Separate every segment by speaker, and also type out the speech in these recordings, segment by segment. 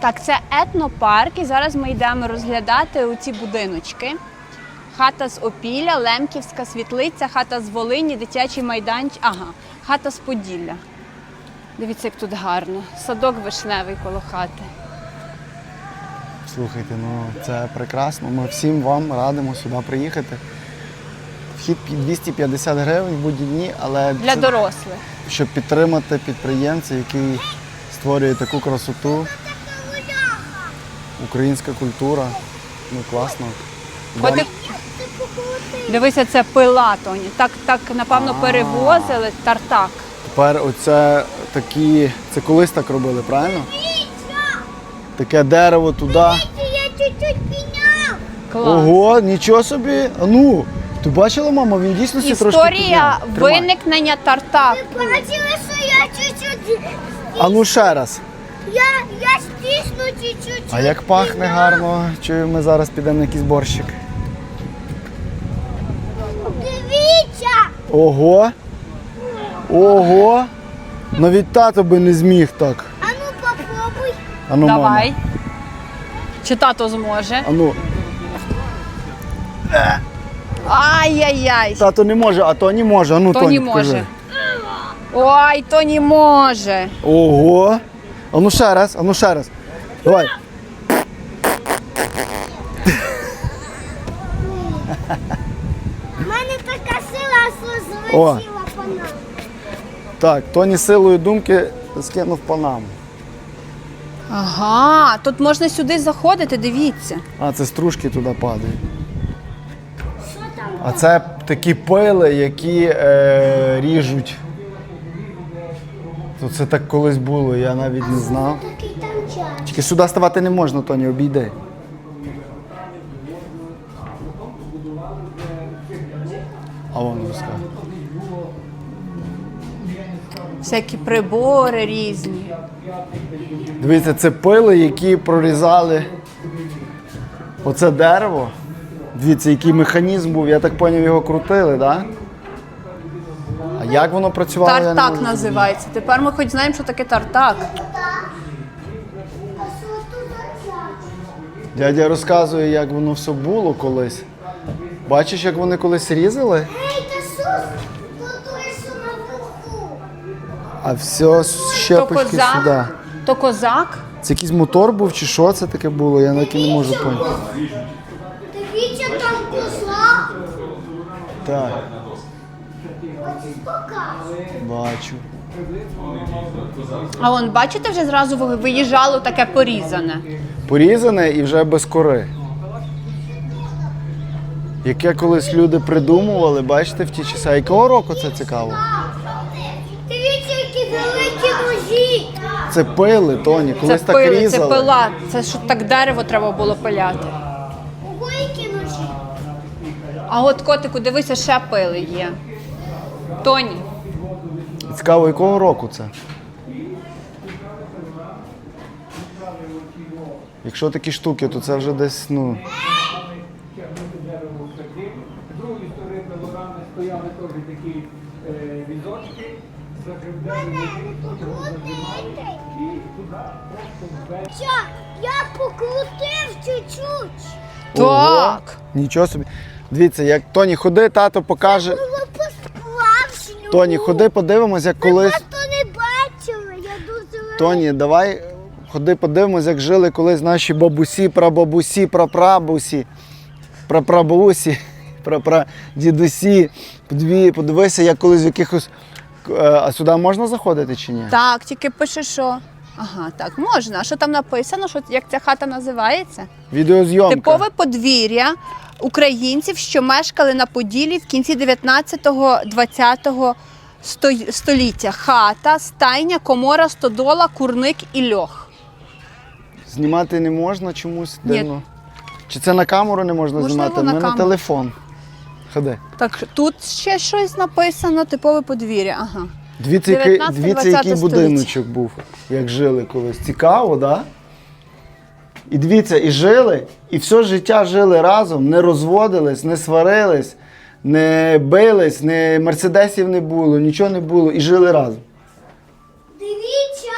Speaker 1: Так, це етнопарк, і зараз ми йдемо розглядати оці будиночки. Хата з Опілля, Лемківська світлиця, хата з Волині, дитячий майданчик. Ага, хата з Поділля. Дивіться, як тут гарно. Садок вишневий коло хати.
Speaker 2: Слухайте, ну це прекрасно. Ми всім вам радимо сюди приїхати. Вхід 250 гривень в будні дні, але
Speaker 1: Для
Speaker 2: це,
Speaker 1: дорослих.
Speaker 2: щоб підтримати підприємця, який створює таку красоту. Українська культура. Ну класно.
Speaker 1: Котик. Дивися, це пила, Тоні. Так, так напевно,
Speaker 2: А.
Speaker 1: перевозили тартак.
Speaker 2: Тепер оце такі. Це колись так робили, правильно? Таке дерево туди.
Speaker 3: Я чуть-чуть підняв.
Speaker 1: Клас.
Speaker 2: Ого, нічого собі. А ну, ти бачила, мама, він дійсно сі трошки
Speaker 1: Історія
Speaker 2: підняв. Тримай.
Speaker 1: виникнення тартаку.
Speaker 3: Бачили, що я чуть-чуть.
Speaker 2: А ну ще раз.
Speaker 3: Я, я стисну чуть-чуть.
Speaker 2: А як пахне гарно, чую, ми зараз підемо на якийсь борщик.
Speaker 3: Дивіться.
Speaker 2: Ого. Ого. Навіть тато би не зміг так.
Speaker 3: А ну попробуй.
Speaker 2: Ану,
Speaker 1: Давай.
Speaker 2: Мама.
Speaker 1: Чи тато зможе?
Speaker 2: Ану,
Speaker 1: Ай-яй-яй.
Speaker 2: тато не може, а Тоні може. Ану,
Speaker 1: Тоні
Speaker 2: Тоні, покажи.
Speaker 1: може. Ой, то не може.
Speaker 2: Ого. Ану ще раз, ану ще раз. Давай.
Speaker 3: У мене така сила, що
Speaker 2: О.
Speaker 3: злетіла по нам.
Speaker 2: Так, Тоні силою думки скинув Панаму.
Speaker 1: Ага, тут можна сюди заходити, дивіться.
Speaker 2: А, це стружки туди падають. А це такі пили, які е, ріжуть. То це так колись було, я навіть не знав.
Speaker 3: Такий там час.
Speaker 2: Тільки сюди ставати не можна, Тоні, обійди. А вон розкаже.
Speaker 1: Всякі прибори різні.
Speaker 2: Дивіться, це пили, які прорізали оце дерево. Дивіться, який механізм був, я так зрозумів, його крутили, так? Да? Як воно працювало? я не
Speaker 1: Тартак
Speaker 2: можу
Speaker 1: називається. Тепер ми хоч знаємо, що таке тартак.
Speaker 2: Дядя розказує, як воно все було колись. Бачиш, як вони колись різали,
Speaker 3: Ей, та Сус, тут той, що
Speaker 2: а все
Speaker 1: То
Speaker 2: щепочки сюди.
Speaker 1: То козак.
Speaker 2: Це якийсь мотор був чи що це таке було? Я навіть не можу поняти.
Speaker 3: Дивіться, там козла.
Speaker 2: Так. Бачу.
Speaker 1: А вон, бачите, вже зразу ви- виїжджало таке порізане.
Speaker 2: Порізане і вже без кори. Яке колись люди придумували, бачите, в ті часи. А якого року це цікаво?
Speaker 3: Дивіться, які великі ножі.
Speaker 2: Це пили, Тоні,
Speaker 1: Це
Speaker 2: колись так
Speaker 1: пили, це
Speaker 2: різали.
Speaker 1: пила. Це що так дерево треба було пиляти.
Speaker 3: Ого, які ножі.
Speaker 1: А от котику, дивися, ще пили є. Тоні.
Speaker 2: Цікаво, якого року це? Якщо такі штуки, то це вже десь, ну.
Speaker 4: З другої сторони пилорами стояли теж такі візочки, закривдені і туди просто.
Speaker 3: Що, я покрутив чуть-чуть.
Speaker 1: Так.
Speaker 2: Нічого собі. Дивіться, як Тоні, ходи, тато покаже. Тоні, ходи, подивимось, як колись.
Speaker 3: просто не бачили, я дуже рада.
Speaker 2: Тоні, давай ходи подивимось, як жили колись наші бабусі, прабабусі, прапрабусі, прапрабусі, прапрадідусі. Подиві- Подивися, як колись в якихось. Е, А сюди можна заходити чи ні?
Speaker 1: Так, тільки пише, що. Ага, так, можна. А що там написано? Що, як ця хата називається?
Speaker 2: Відеозйомка.
Speaker 1: Типове подвір'я українців, що мешкали на Поділі в кінці 19-20 століття. Хата, стайня, комора, стодола, курник і льох.
Speaker 2: Знімати не можна чомусь
Speaker 1: Ні.
Speaker 2: дивно. Чи це на камеру не можна
Speaker 1: Можливо,
Speaker 2: знімати?
Speaker 1: на
Speaker 2: Ми на
Speaker 1: камеру.
Speaker 2: телефон. Ходи.
Speaker 1: Так, тут ще щось написано, типове подвір'я. Ага.
Speaker 2: Дивіться, який,
Speaker 1: 19-20
Speaker 2: дивіться, який
Speaker 1: століття.
Speaker 2: будиночок був, як жили колись. Цікаво, так? Да? І дивіться, і жили, і все життя жили разом, не розводились, не сварились, не бились, не мерседесів не було, нічого не було, і жили разом.
Speaker 3: Дивіться.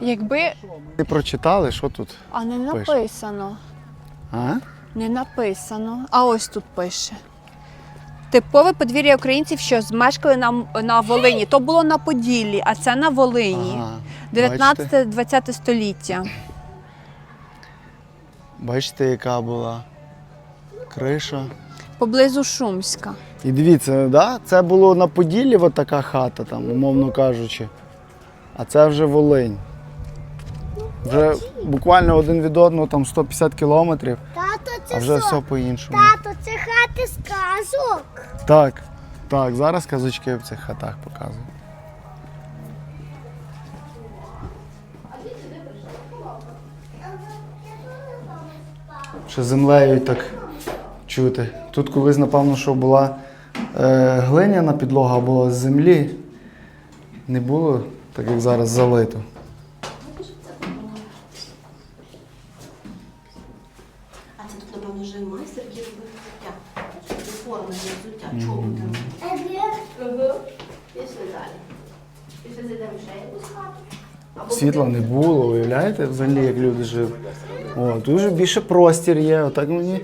Speaker 1: Якби.
Speaker 2: Ти прочитали, що тут?
Speaker 1: А не
Speaker 2: Пише.
Speaker 1: написано.
Speaker 2: А?
Speaker 1: Не написано. А ось тут пише. Типове подвір'я українців, що змешкали на, на Волині. То було на Поділлі, а це на Волині.
Speaker 2: Ага. Бачите?
Speaker 1: 19-20 століття.
Speaker 2: Бачите, яка була криша.
Speaker 1: Поблизу Шумська.
Speaker 2: І дивіться, да? це було на Поділлі от така хата, там, умовно кажучи. А це вже Волинь. Вже буквально один від одного там 150 кілометрів,
Speaker 3: Тато, це
Speaker 2: а вже все по-іншому.
Speaker 3: Тато, це хати сказок.
Speaker 2: Так, так, зараз казочки в цих хатах показують. Ще землею так чути. Тут колись, напевно, що була е, глиняна підлога або з землі. Не було, так як зараз залито.
Speaker 5: А це тут, напевно, вже майстер, робив взуття. Взуття, чоботи. Пішли далі. Пішли зайдемо ще якусь хату.
Speaker 2: Світла не було, уявляєте, взагалі, як люди жили. Тут вже більше простір є. Отак мені.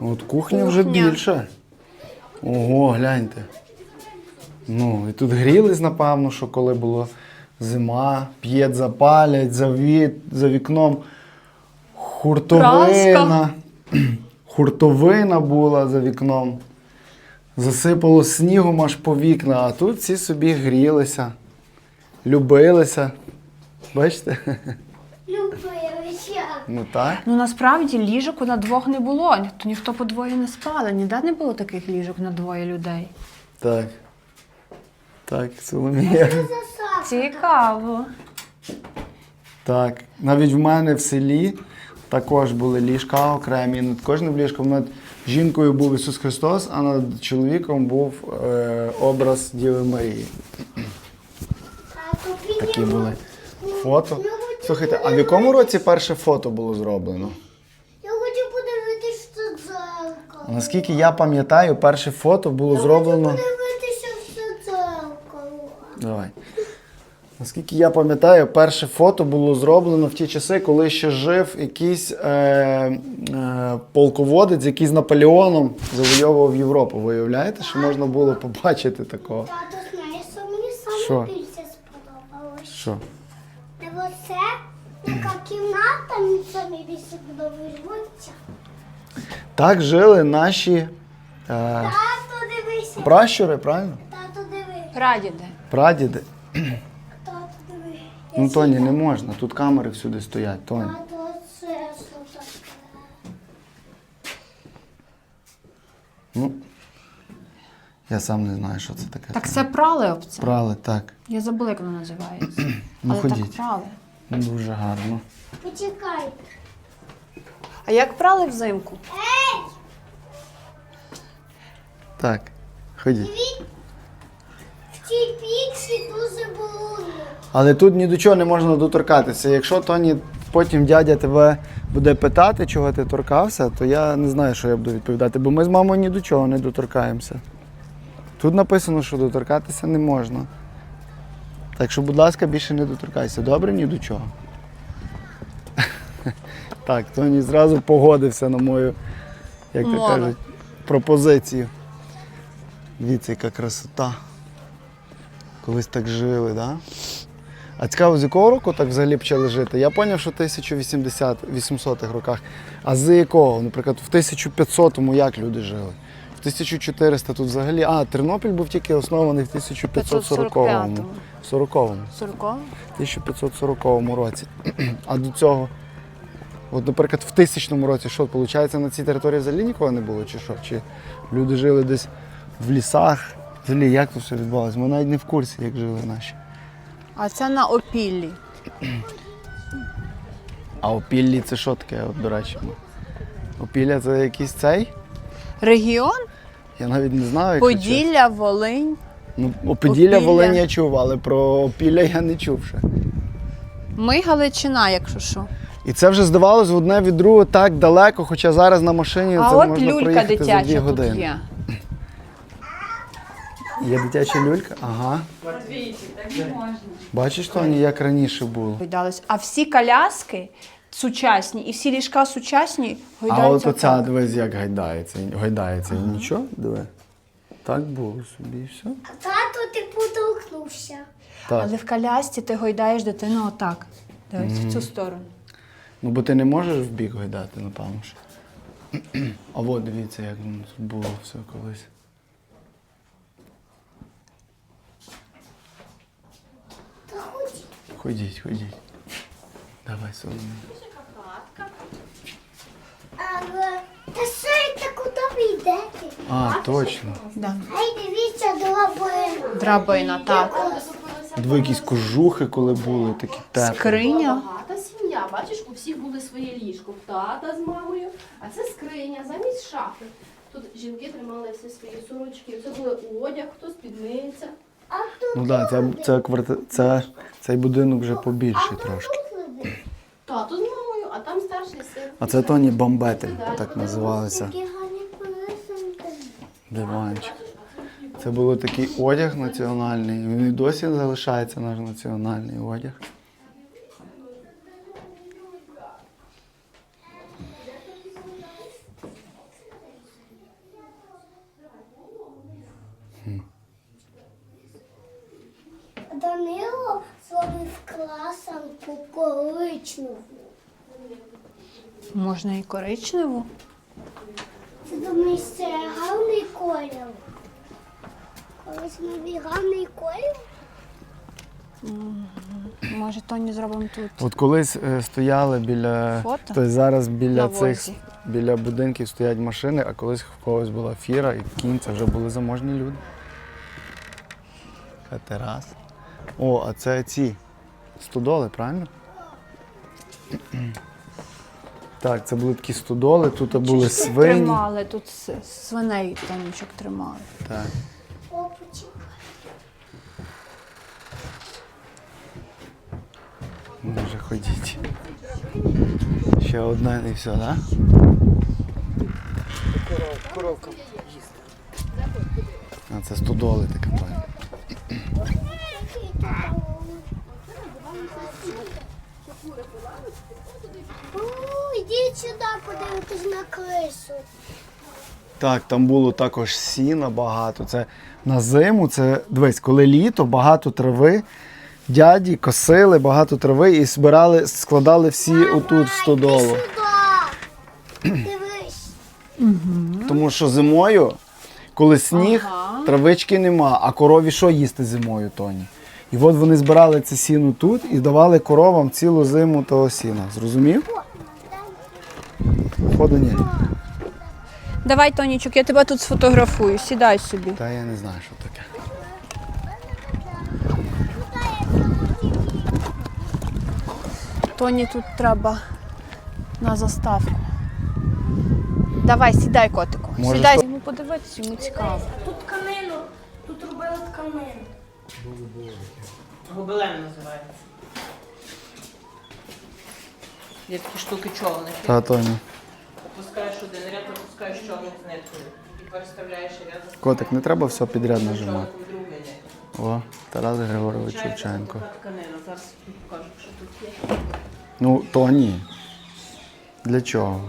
Speaker 2: От кухня вже більше. Ого, гляньте. Ну, і тут грілись, напевно, що коли було зима, п'єт запалять, за, ві... за вікном хуртовина. Хуртовина була за вікном. Засипало снігом аж по вікна, а тут всі собі грілися, любилися. Бачите? Ну так.
Speaker 1: Ну насправді ліжок на двох не було. То ніхто по двоє не спали. Ніде не було таких ліжок на двоє людей.
Speaker 2: Так. Так, Соломія.
Speaker 1: Цікаво.
Speaker 2: Так. Навіть в мене в селі також були ліжка окремі. Над кожним ліжком над жінкою був Ісус Христос, а над чоловіком був е, образ Діви Марії. Такі були фото. Слухайте, а в якому році перше фото було зроблено?
Speaker 3: Я хочу подивитися в це дзеркало.
Speaker 2: Наскільки я пам'ятаю, перше фото було
Speaker 3: Я
Speaker 2: зроблено.
Speaker 3: хочу подивитися в це дзеркало.
Speaker 2: Давай. Наскільки я пам'ятаю, перше фото було зроблено в ті часи, коли ще жив якийсь е, е, полководець, який з Наполеоном завойовував Європу. Виявляєте, що можна було побачити такого?
Speaker 3: Тато, знаєш, що мені
Speaker 2: Що?
Speaker 3: саме більше сподобалось?
Speaker 2: Що?
Speaker 3: Яка кімната саме більше подобається.
Speaker 2: Так жили наші е,
Speaker 3: Тато, дивися.
Speaker 2: пращури, правильно?
Speaker 3: Тато, диви.
Speaker 1: Прадіди.
Speaker 2: Прадіди.
Speaker 3: Тато, диви.
Speaker 2: Ну, Тоні, не можна. Тут камери всюди стоять. Тоні.
Speaker 3: Тато, це що?
Speaker 2: Ну, я сам не знаю, що це таке.
Speaker 1: Так це прали об це.
Speaker 2: Прали, так.
Speaker 1: Я забула, як воно називається.
Speaker 2: Ну,
Speaker 1: Але так прали.
Speaker 2: Дуже гарно.
Speaker 3: Почекай.
Speaker 1: А як прали взимку?
Speaker 3: Ей!
Speaker 2: Так, ходіть.
Speaker 3: В цій пічці дуже брудно.
Speaker 2: Але тут ні до чого не можна доторкатися. Якщо Тоні потім дядя тебе буде питати, чого ти торкався, то я не знаю, що я буду відповідати, бо ми з мамою ні до чого не доторкаємося. Тут написано, що доторкатися не можна. Так що, будь ласка, більше не доторкайся. Добре, ні до чого. Так, Тоні зразу погодився на мою, як то кажуть, пропозицію. Дивіться, яка красота. Колись так жили, так? Да? А цікаво, з якого року так взагалі почали жити? Я зрозумів, що в 1800-х роках. А з якого? Наприклад, в 1500-му як люди жили? В 1400 тут взагалі. А, Тернопіль був тільки оснований в 1540-му. 40-му.
Speaker 1: 40?
Speaker 2: 1540 році. А до цього, от, наприклад, в тисячному році, що виходить, на цій території взагалі нікого не було, чи що? Чи люди жили десь в лісах? Взагалі, як це все відбувалося? Ми навіть не в курсі, як жили наші.
Speaker 1: А це на опіллі.
Speaker 2: А опіллі це що таке, от, до речі? Опілля це якийсь цей?
Speaker 1: Регіон?
Speaker 2: Я навіть не знаю. якщо чесно.
Speaker 1: Поділля, Волинь.
Speaker 2: Ну, Опіділля
Speaker 1: Опілля.
Speaker 2: Волинь я чув, але про опілля я не чув ще.
Speaker 1: Ми Галичина, якщо що.
Speaker 2: І це вже здавалось одне від другого так далеко, хоча зараз на машині
Speaker 1: а
Speaker 2: це
Speaker 1: от
Speaker 2: можна
Speaker 1: люлька
Speaker 2: проїхати за дві
Speaker 1: дитяча тут
Speaker 2: години.
Speaker 1: є.
Speaker 2: Є дитяча люлька? Ага. Бачиш, Тоні, як раніше було.
Speaker 1: А всі коляски сучасні і всі ліжка сучасні
Speaker 2: А от
Speaker 1: гойдаються.
Speaker 2: оця, дивись, як гайдається. Гайдається. Нічого, диви. Так було собі і все.
Speaker 3: А тато ти потолкнувся.
Speaker 2: Так.
Speaker 1: Але в колясці ти гойдаєш дитину отак. Дивись, в цю сторону.
Speaker 2: Ну, бо ти не можеш в бік гойдати, напевно. ж. А от дивіться, як воно тут було все колись. Ходіть, ходіть. Давай, Соломія.
Speaker 3: Але та сейте, куди ви йдете?
Speaker 2: А, точно.
Speaker 1: Да.
Speaker 3: Ай, дивіться, драбина.
Speaker 1: Драбина, так.
Speaker 2: Дві якісь кожухи, коли були, такі теплі.
Speaker 1: Скриня.
Speaker 5: Багата сім'я. Бачиш, у всіх були своє ліжко. В Тата з мамою, а це скриня замість шафи. Тут жінки тримали всі свої сорочки. Це були одяг, хто спідниця.
Speaker 2: Ну так, да, це, це, кварти... це, цей будинок вже побільший трошки.
Speaker 5: Тато з мамою, а там старший син.
Speaker 2: А це Тоні бомбети, так називалися.
Speaker 3: Такі гарні писанки.
Speaker 2: Диванчик. Це був такий одяг національний. Він і досі залишається наш національний одяг.
Speaker 1: Можна і коричневу.
Speaker 3: Ти думаєш, це гарний колір? Коричневий гарний колір?
Speaker 1: Може, Тоні зробимо тут.
Speaker 2: От колись е, стояли біля.
Speaker 1: Фото?
Speaker 2: Тобто зараз біля
Speaker 1: На
Speaker 2: цих
Speaker 1: возі.
Speaker 2: біля будинків стоять машини, а колись в когось була фіра і кінь, це вже були заможні люди. Така тераса. О, а це ці стодоли, правильно? Так, це були такі стодоли, тут були
Speaker 1: Чи ж тут
Speaker 2: свині.
Speaker 1: тримали, тут с- свиней Тонічок тримали.
Speaker 2: Так. Може ходіть. Ще одна і все, так? Да? Коровка. А це стодоли таке пані.
Speaker 3: О, йдіть сюди, подивитись на крису.
Speaker 2: Так, там було також сіна багато. Це на зиму, це дивись, коли літо, багато трави. Дяді косили багато трави і збирали, складали всі отут в стодолу.
Speaker 3: Сюди. Дивись.
Speaker 2: Тому що зимою, коли сніг, травички нема, а корові що їсти зимою, Тоні? І от вони збирали це сіно тут і давали коровам цілу зиму того сіна. Зрозумів? Походу ні.
Speaker 1: Давай, Тонічок, я тебе тут сфотографую. Сідай собі.
Speaker 2: Та я не знаю, що таке.
Speaker 1: Тоні тут треба на заставку. Давай, сідай, котику.
Speaker 2: Може,
Speaker 1: сідай. Йому подивитися, йому цікаво.
Speaker 3: Тут тканину, тут робили тканину.
Speaker 6: Гобелен називається. Є такі штуки човники.
Speaker 2: Та, Тоні.
Speaker 6: Пускаєш один ряд, опускаєш човник з ниткою. І переставляєш ряд за
Speaker 2: Котик, не треба все підряд нажимати.
Speaker 6: другий.
Speaker 2: О, Тарас Григорович
Speaker 6: Получається
Speaker 2: Шевченко.
Speaker 6: така тканина. Зараз покажу, що тут є.
Speaker 2: Ну, Тоні. Для чого?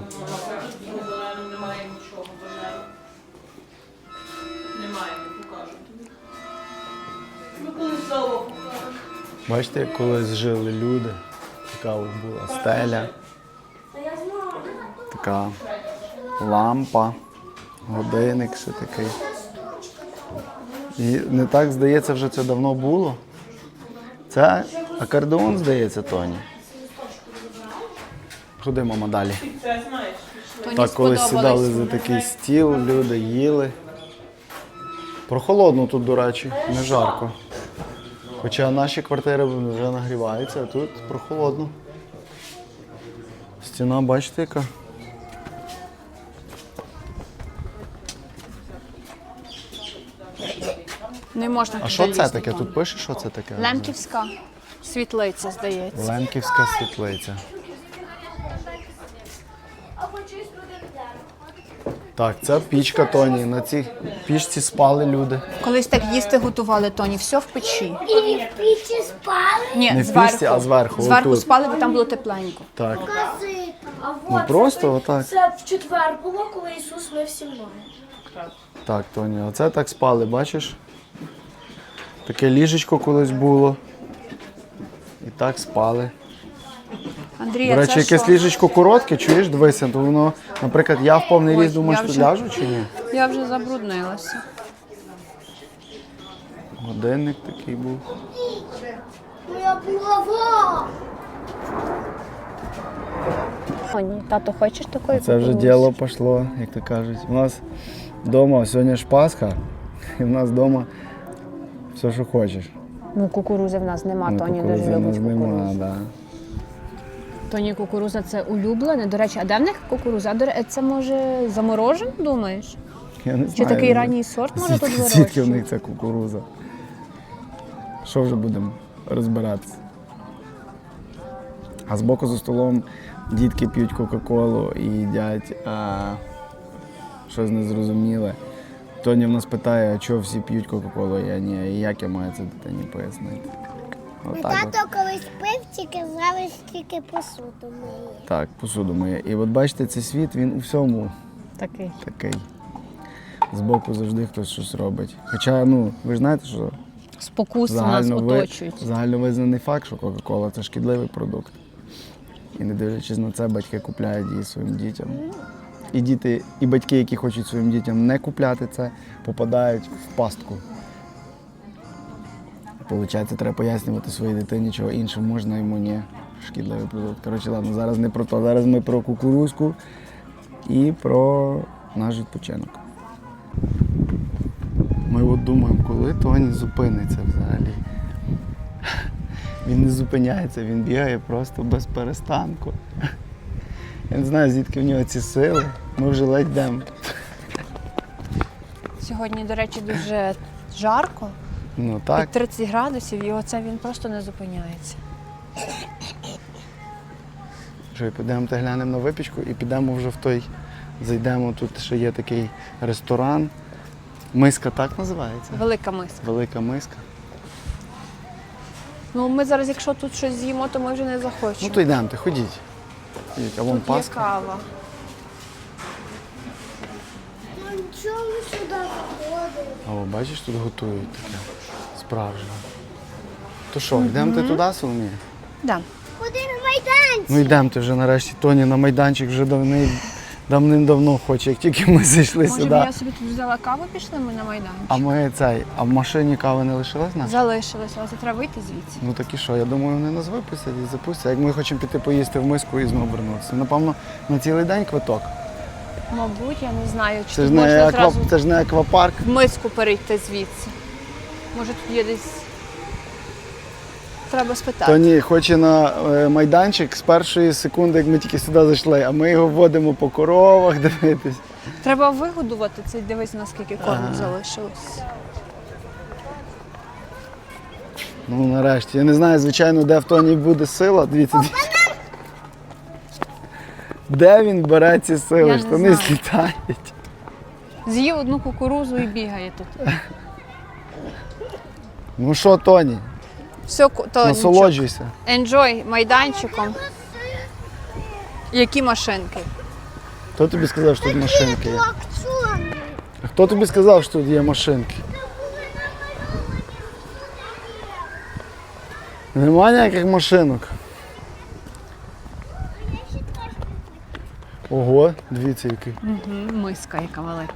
Speaker 2: Бачите, як колись жили люди. Така от була стеля. Така лампа, годинник ще такий. І не так, здається, вже це давно було. Це акордеон, здається, Тоні. Ходи, мама, далі. Так, коли
Speaker 1: сподобалось.
Speaker 2: сідали за такий стіл, люди їли. Прохолодно тут, до речі, не жарко. Хоча наші квартири вже нагріваються, а тут прохолодно. Стіна, бачите, яка?
Speaker 1: Не можна
Speaker 2: А
Speaker 1: туди
Speaker 2: що це
Speaker 1: лізти,
Speaker 2: таке? Тут пише, що це таке?
Speaker 1: Лемківська світлиця, здається.
Speaker 2: Лемківська світлиця.
Speaker 3: Або чись люди
Speaker 2: Так, це пічка Тоні. На цій пічці спали люди.
Speaker 1: Колись так їсти готували Тоні, все в печі.
Speaker 3: І в пічі спали.
Speaker 1: Ні,
Speaker 2: Не в
Speaker 1: зверху.
Speaker 2: пічці, а зверху,
Speaker 1: Зверху
Speaker 2: отут.
Speaker 1: спали, бо там було тепленько.
Speaker 2: Так.
Speaker 3: Кази.
Speaker 7: А
Speaker 2: Ну просто
Speaker 7: це,
Speaker 2: отак.
Speaker 7: це в четвер було, коли Ісус мився ноги.
Speaker 2: Так, Тоні, оце так спали, бачиш? Таке ліжечко колись було. І так спали.
Speaker 1: Андрія,
Speaker 2: До речі,
Speaker 1: це
Speaker 2: якесь
Speaker 1: що?
Speaker 2: ліжечко коротке, чуєш, дивися, то воно, наприклад, я в повний
Speaker 1: Ой,
Speaker 2: ріст думаю,
Speaker 1: я
Speaker 2: що
Speaker 1: вже-
Speaker 2: ляжу чи ні?
Speaker 1: Я вже забруднилася.
Speaker 2: Годинник такий був.
Speaker 3: Моя булава.
Speaker 1: Тато, хочеш такої
Speaker 2: Це вже
Speaker 1: кукурудзи?
Speaker 2: діло пішло, як то кажуть. У нас вдома сьогодні ж Пасха, і в нас вдома все, що хочеш.
Speaker 1: Ну, кукурузи в нас нема,
Speaker 2: Ну,
Speaker 1: Тоні
Speaker 2: кукурудзи
Speaker 1: дуже
Speaker 2: в нас нема,
Speaker 1: кукурузу.
Speaker 2: да.
Speaker 1: Тоні кукуруза це улюблене. До речі, а де в них кукуруза? Це може заморожен, думаєш?
Speaker 2: Я не
Speaker 1: Чи
Speaker 2: знаю,
Speaker 1: такий ранній сорт може тут
Speaker 2: звідки, звідки в них ця кукуруза? Що вже будемо розбиратися? А збоку за столом дітки п'ють Кока-Колу і їдять а, щось незрозуміле. Тоня в нас питає, а чого всі п'ють Кока-Колу, я ні, і як я маю це дитині пояснити.
Speaker 3: Мій
Speaker 2: Отак от.
Speaker 3: тато колись пив, тільки зараз тільки посуду миє.
Speaker 2: Так, посуду моє. І от бачите, цей світ, він у всьому
Speaker 1: Такий.
Speaker 2: такий. Збоку завжди хтось щось робить. Хоча, ну, ви ж знаєте, що
Speaker 1: Спокуси нас
Speaker 2: ви,
Speaker 1: оточують.
Speaker 2: загально визнаний факт, що Кока-Кола це шкідливий продукт. І не дивлячись на це, батьки купляють її своїм дітям. І діти, і батьки, які хочуть своїм дітям не купляти це, попадають в пастку. Получається, треба пояснювати своїй дитині, чого іншим можна, йому ні. Шкідливий продукт. Коротше, ладно, зараз не про то. Зараз ми про кукурузку і про наш відпочинок. Ми от думаємо, коли Тоні зупиниться взагалі. Він не зупиняється, він бігає просто без перестанку. Я не знаю, звідки в нього ці сили. Ми вже ледь йдемо.
Speaker 1: Сьогодні, до речі, дуже жарко.
Speaker 2: Ну
Speaker 1: Під 30 градусів, і оце він просто не зупиняється.
Speaker 2: Що, і підемо та глянемо на випічку і підемо вже в той. Зайдемо, тут ще є такий ресторан. Миска так називається?
Speaker 1: Велика миска.
Speaker 2: Велика миска.
Speaker 1: Ну, ми зараз, якщо тут щось з'їмо, то ми вже не захочемо.
Speaker 2: Ну то йдемо, ходіть. Ходіть, а вон
Speaker 1: тут є
Speaker 2: паска.
Speaker 1: кава.
Speaker 3: Чого ми сюди заходимо?
Speaker 2: О, бачиш, тут готують таке справжнє. То що, йдемо ти туди, Соломія?
Speaker 1: Да.
Speaker 3: Куди на майданчик?
Speaker 2: Ну йдемо ти вже нарешті. Тоні на майданчик вже давни, давним-давно хоче, як тільки ми зайшли
Speaker 1: Може, би
Speaker 2: сюди.
Speaker 1: я собі тут взяла каву, пішли ми на майданчик?
Speaker 2: А ми цей, а в машині кави не лишилась нас?
Speaker 1: Залишилися, але це треба вийти звідси.
Speaker 2: Ну так і що, я думаю, вони нас випустять і запустять. Як ми хочемо піти поїсти в миску і знову вернутися. Напевно, на цілий день квиток.
Speaker 1: Мабуть, я не знаю, чи
Speaker 2: Це ж
Speaker 1: тут
Speaker 2: не,
Speaker 1: можна
Speaker 2: аква...
Speaker 1: зразу
Speaker 2: це ж не аквапарк.
Speaker 1: в миску перейти звідси. Може, тут є десь. Треба спитати.
Speaker 2: Тоні хоче на е, майданчик з першої секунди, як ми тільки сюди зайшли, а ми його водимо по коровах дивитись.
Speaker 1: Треба вигодувати цей, дивись, наскільки корму залишилось.
Speaker 2: Ну нарешті. Я не знаю, звичайно, де в Тоні буде сила. Дивіться, дивіться. Де він бере ці сили?
Speaker 1: Я не
Speaker 2: Штани
Speaker 1: знаю.
Speaker 2: злітають.
Speaker 1: З'їв одну кукурузу і бігає тут.
Speaker 2: Ну що, Тоні,
Speaker 1: Все, ку- то
Speaker 2: насолоджуйся.
Speaker 1: Enjoy майданчиком. Які машинки?
Speaker 2: Хто тобі сказав, що тут машинки є?
Speaker 3: Аукціон.
Speaker 2: Хто тобі сказав, що тут є машинки? Нема ніяких машинок. Ого, дивіться який.
Speaker 1: Миска, яка велика.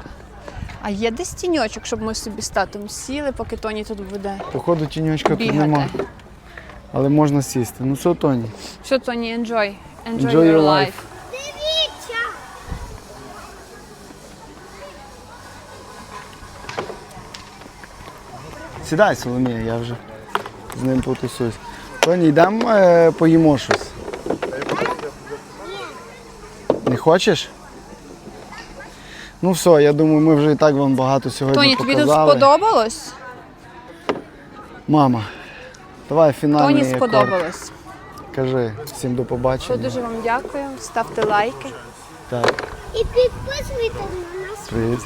Speaker 1: А є десь тіньочок, щоб ми собі з татом сіли, поки Тоні тут буде
Speaker 2: Походу тіньочка тут нема. Але можна сісти. Ну що, Тоні?
Speaker 1: Все, Тоні, enjoy. Enjoy,
Speaker 2: Enjoy
Speaker 1: your
Speaker 2: your
Speaker 1: life.
Speaker 2: life.
Speaker 3: Дивіться.
Speaker 2: Сідай, Соломія, я вже з ним потусуюсь. Тоні, йдемо е, поїмо щось. Не хочеш? Ну все, я думаю, ми вже і так вам багато сьогодні
Speaker 1: Тоні, тобі тут сподобалось?
Speaker 2: Мама, давай фінальний
Speaker 1: Тоні
Speaker 2: акорд.
Speaker 1: сподобалось.
Speaker 2: Кажи всім до побачення.
Speaker 1: дуже вам дякую. Ставте лайки.
Speaker 2: Так.
Speaker 3: І підписуйтесь на нас.
Speaker 2: Привіт.